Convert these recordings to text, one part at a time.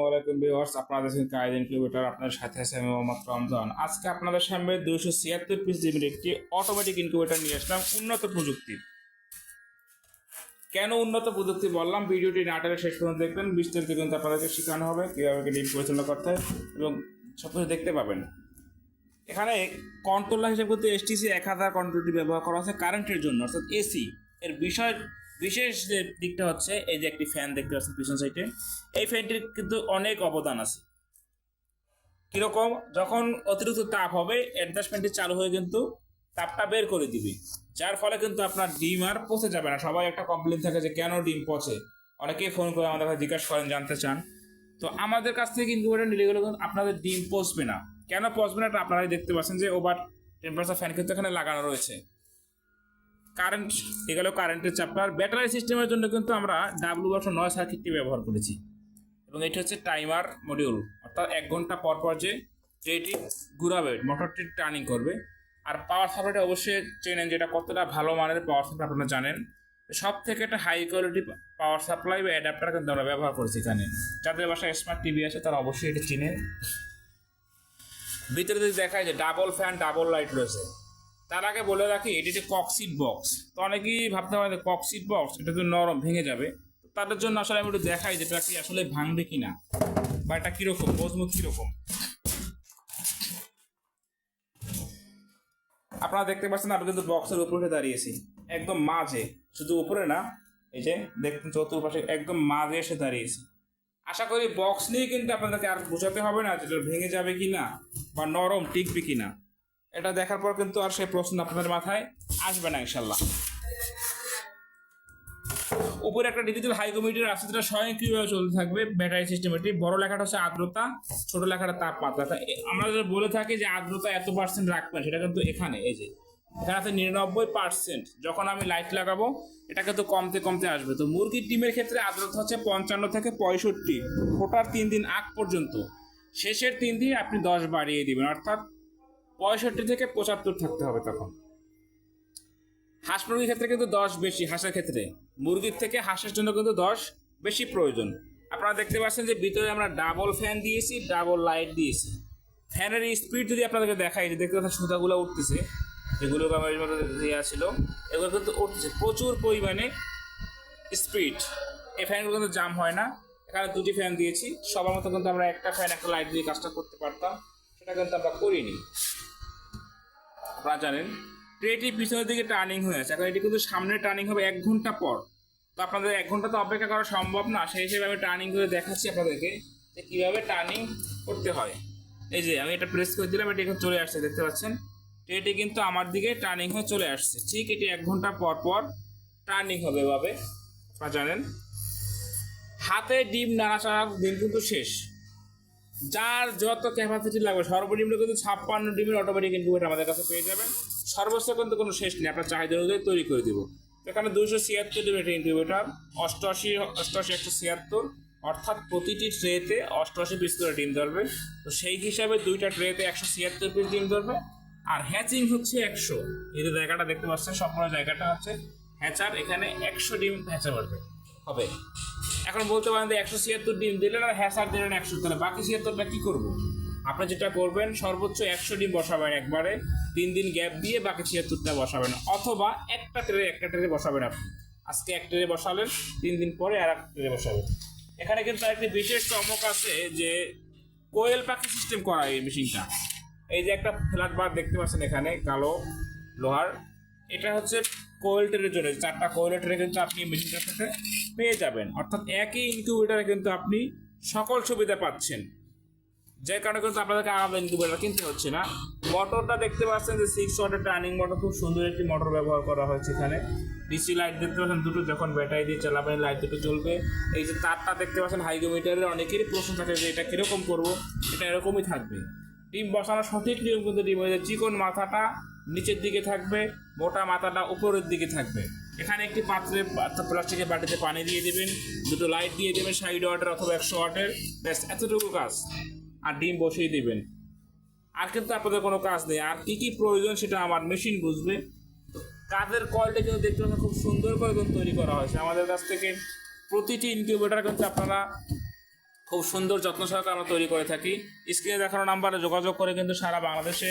আসসালামাইকুম ভিউয়ার্স আপনাদের দেখছেন সাথে মোহাম্মদ রমজান। আজকে আপনাদের সামনে দুইশো ছিয়াত্তর পিস জিবির একটি অটোমেটিক ইনকিউবেটর নিয়ে আসলাম, উন্নত প্রযুক্তি। কেন উন্নত প্রযুক্তি বললাম? ভিডিওটি নাটের শেষ পর্যন্ত দেখবেন, বিস্তারিত কিন্তু আপনাদেরকে শেখানো হবে, কীভাবে ডিম পরিচালনা করতে হয় এবং সব কিছু দেখতে পাবেন। এখানে কন্ট্রোলার হিসেবে কিন্তু এসটিসি এক হাজার কন্ট্রোলটি ব্যবহার করা হচ্ছে কারেন্টের জন্য, অর্থাৎ এসি এর বিষয় বিশেষ যে দিকটা হচ্ছে, এই যে একটি ফ্যান দেখতে পাচ্ছেন পিছন সাইডে এই ফ্যানটির কিন্তু অনেক অবদান আছে। কীরকম? যখন অতিরিক্ত তাপ হবে অ্যাডজাস্টমেন্টটি চালু হয়ে কিন্তু তাপটা বের করে দিবে। যার ফলে কিন্তু আপনার ডিম আর পচে যাবে না। সবাই একটা কমপ্লেন থাকে যে, কেন ডিম পচে? অনেকেই ফোন করে আমাদের কাছে জিজ্ঞাসা করেন, জানতে চান। তো আমাদের কাছ থেকে ওটা নিলে গেলে কিন্তু আপনাদের ডিম পচবে না। কেন পচবে না? আপনারাই দেখতে পাচ্ছেন যে ওভার টেম্পারেচার ফ্যান কিন্তু এখানে লাগানো রয়েছে। কারেন্ট এগুলো কারেন্টের চাপটা ব্যাটারি সিস্টেমের জন্য কিন্তু আমরা ডাব্লু একশো নয় সার্কিটটি ব্যবহার করেছি। এবং এটি হচ্ছে টাইমার মডিউল অর্থাৎ এক ঘণ্টা পর পর যে যেটি ঘুরাবে মোটরটি টার্নিং করবে। আর পাওয়ার সাপ্লাইটা অবশ্যই চেনেন যেটা কতটা ভালো মানের পাওয়ার সাপ্লাই আপনারা জানেন। সব থেকে একটা হাই কোয়ালিটি পাওয়ার সাপ্লাই বা অ্যাডাপ্টার কিন্তু আমরা ব্যবহার করছি এখানে। যাদের বাসায় স্মার্ট টিভি আছে, তারা অবশ্যই এটি চিনেন। ভিতরে যদি দেখায় যে ডাবল ফ্যান ডাবল লাইট রয়েছে। তার আগে বলে রাখি এটি যে ককসিট বক্স তো অনেকেই ভাবতে পারে ককসিট বক্স এটা তো নরম, ভেঙে যাবে। তাদের জন্য আসলে আমি একটু দেখাই যে এটা কি আসলে ভাঙবে কি না বা এটা কীরকম, মজবুত কীরকম। আপনারা দেখতে পাচ্ছেন, আমি কিন্তু বক্সের উপরে দাঁড়িয়েছি। একদম মাঝে, শুধু উপরে না, এই যে দেখতেন চতুর্পাশে একদম মাঝে এসে দাঁড়িয়েছি। আশা করি বক্স নিয়ে কিন্তু আপনাদেরকে আর বোঝাতে হবে না যেটা ভেঙে যাবে কিনা, বা নরম, টিকবে কিনা। এটা দেখার পর কিন্তু আর সেই প্রশ্ন আপনাদের মাথায় আসবে না ইনশাল্লাহ উপরে একটা ডিজিটাল হাইকোমিটার আছে যেটা স্বয়ংক্রিয়ভাবে চলতে থাকবে ব্যাটারি সিস্টেমটি বড় লেখাটা হচ্ছে আর্দ্রতা, ছোট লেখাটা তাপমাত্রা। আমরা যেটা বলে থাকি যে আর্দ্রতা এত পার্সেন্ট রাখবেন সেটা কিন্তু এখানে, এই যে। এখানে আছে নিরানব্বই পার্সেন্ট যখন আমি লাইট লাগাবো, এটা কিন্তু কমতে কমতে আসবে। তো মুরগির ডিমের ক্ষেত্রে আর্দ্রতা হচ্ছে পঞ্চান্ন থেকে পঁয়ষট্টি। ফোটার তিন দিন আগ পর্যন্ত। শেষের তিন দিন আপনি দশ বাড়িয়ে দিবেন। অর্থাৎ পঁয়ষট্টি থেকে পঁচাত্তর থাকতে হবে তখন। হাঁস মুরগির ক্ষেত্রে কিন্তু দশ বেশি, হাঁসের ক্ষেত্রে। মুরগির থেকে হাঁসের জন্য কিন্তু দশ বেশি প্রয়োজন। আপনারা দেখতে পাচ্ছেন যে ভিতরে আমরা ডাবল ফ্যান দিয়েছি ডাবল লাইট দিয়েছি। ফ্যানের স্পিড যদি আপনাদেরকে দেখাই যে দেখতে পাচ্ছেন সুতাগুলো উঠতেছে, যেগুলো দেওয়া ছিল, এগুলো কিন্তু উঠতেছে। প্রচুর পরিমাণে স্পিড এই ফ্যানগুলো কিন্তু জাম হয় না। এখানে দুটি ফ্যান দিয়েছি। সবার মতো কিন্তু আমরা একটা ফ্যান একটা লাইট দিয়ে কাজটা করতে পারতাম। সেটা কিন্তু আমরা করিনি। আপনারা জানেন? ট্রেটি পিছনের দিকে টার্নিং হয়ে আছে। এখন এটি কিন্তু সামনে টার্নিং হবে এক ঘণ্টা পর। তো আপনাদের এক ঘণ্টা তো অপেক্ষা করা সম্ভব না। সেই হিসেবে আমি টার্নিং করে দেখাচ্ছি আপনাদেরকে যে কীভাবে টার্নিং করতে হয়। এই যে, আমি এটা প্রেস করে দিলাম, এটি এখন চলে আসছে, দেখতে পাচ্ছেন? ট্রেটি কিন্তু আমার দিকে টার্নিং হয়ে চলে আসছে। ঠিক এটি এক ঘণ্টা পর পর টার্নিং হবে এভাবে। আপনারা জানেন? হাতে ডিম নাড়াচাড়ার দিন কিন্তু শেষ। যার যত ক্যাপাসিটি লাগবে, সর্বনিম্ন কিন্তু ছাপ্পান্ন ডিমের অটোমেটিক ইনকিউবেটর আমাদের কাছে পেয়ে যাবেন। সর্বোচ্চ কিন্তু কোনো শেষ নেই, আপনার চাহিদা অনুযায়ী তৈরি করে দিব। এখানে দুশো ছিয়াত্তর ডিমের একটা ইনকিউবেটর অষ্টআশি অষ্টআশি, একশো ছিয়াত্তর, অর্থাৎ প্রতিটি ট্রেতে অষ্টআশি পিস করে ডিম ধরবে। তো সেই হিসাবে দুইটা ট্রেতে একশো ছিয়াত্তর পিস ডিম ধরবে। আর হ্যাচিং হচ্ছে একশো। এই যে জায়গাটা দেখতে পাচ্ছেন, সম্পূর্ণ জায়গাটা হচ্ছে হ্যাচার এখানে একশো ডিম হ্যাচার করবে হবে। এখন বলতে পারেন যে একশো ছিয়াত্তর ডিম দিলেন আর হ্যাসার দিলেন একশো। তাহলে বাকি ছিয়াত্তরটা কী করব? আপনি যেটা করবেন, সর্বোচ্চ একশো ডিম বসাবেন একবারে, তিন দিন গ্যাপ দিয়ে বাকি ছিয়াত্তরটা বসাবেন। অথবা একটা ট্রে একটা ট্রে বসাবেন আপনি। আজকে এক ট্রে বসালেন, তিন দিন পরে আর এক ট্রে বসাবেন। এখানে কিন্তু একটি বিশেষ চমক আছে যে কোয়েল পাখি সিস্টেম করা এই মেশিনটা। এই যে একটা ফ্ল্যাট বার দেখতে পাচ্ছেন এখানে, কালো লোহার। এটা হচ্ছে কোয়েল ট্রেনের জন্য চারটা কোয়েল ট্রে কিন্তু আপনি মেশিনটার সাথে পেয়ে যাবেন। অর্থাৎ একই ইনকিউবেটারে কিন্তু আপনি সকল সুবিধা পাচ্ছেন। যে কারণে কিন্তু আপনাদেরকে আলাদা ইনকিউবেটার কিনতে হচ্ছে না। মোটরটা দেখতে পাচ্ছেন যে সিক্স ওয়াটের টার্নিং মোটর খুব সুন্দর একটি মোটর ব্যবহার করা হয়েছে এখানে। ডিসি লাইট দেখতে পাচ্ছেন, দুটো যখন ব্যাটারি দিয়ে চালাবেন লাইট দুটো জ্বলবে। এই যে তারটা দেখতে পাচ্ছেন হাইগোমিটারের অনেকেরই প্রশ্ন থাকে যে এটা কীরকম করব? এটা এরকমই থাকবে। ডিম বসানোর সঠিক নিয়ম কিন্তু ডিম হয়ে যায় চিকন মাথাটা নিচের দিকে থাকবে, মোটা মাথাটা উপরের দিকে থাকবে। এখানে একটি পাত্রে প্লাস্টিকের বাটিতে পানি দিয়ে দেবেন, দুটো লাইট দিয়ে দেবেন ষাট ওয়াটের অথবা একশো ওয়াটের ব্যাস, এতটুকু কাজ। আর ডিম বসিয়ে দেবেন। আর কিন্তু আপনাদের কোনো কাজ নেই। আর কি কি প্রয়োজন সেটা আমার মেশিন বুঝবে। কাজের কোয়ালিটি কিন্তু দেখতে পাচ্ছেন খুব সুন্দর করে কিন্তু তৈরি করা হয়েছে। আমাদের কাছ থেকে প্রতিটি ইনকিউবেটার কিন্তু আপনারা খুব সুন্দর যত্ন সহকারে আমরা তৈরি করে থাকি। স্ক্রিনে দেখানো নাম্বারে যোগাযোগ করে কিন্তু সারা বাংলাদেশে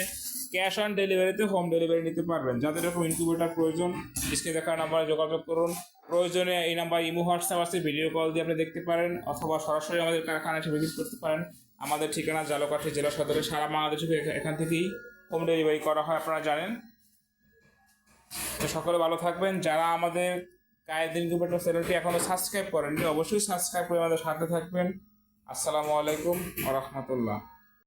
ক্যাশ অন ডেলিভারিতে হোম ডেলিভারি নিতে পারবেন। যাদের এরকম ইনকিউবেটার প্রয়োজন স্ক্রিনে দেখানো নাম্বারে যোগাযোগ করুন। প্রয়োজনে এই নাম্বার ইমো, হোয়াটসঅ্যাপ আছে ভিডিও কল দিয়ে আপনি দেখতে পারেন, অথবা সরাসরি আমাদের কারখানায় এসে ভিজিট করতে পারেন। আমাদের ঠিকানা জালকাঠি জেলা সদরে, সারা বাংলাদেশে এখা- এখান থেকেই হোম ডেলিভারি করা হয়, আপনারা জানেন। তো সকলে ভালো থাকবেন। যারা আমাদের কায়েদিন ইনকিউবেটর চ্যানেলটি এখনও সাবস্ক্রাইব করেননি, অবশ্যই সাবস্ক্রাইব করে আমাদের সাথে থাকবেন। আসসালামু আলাইকুম আ রহমতুল্লাহ।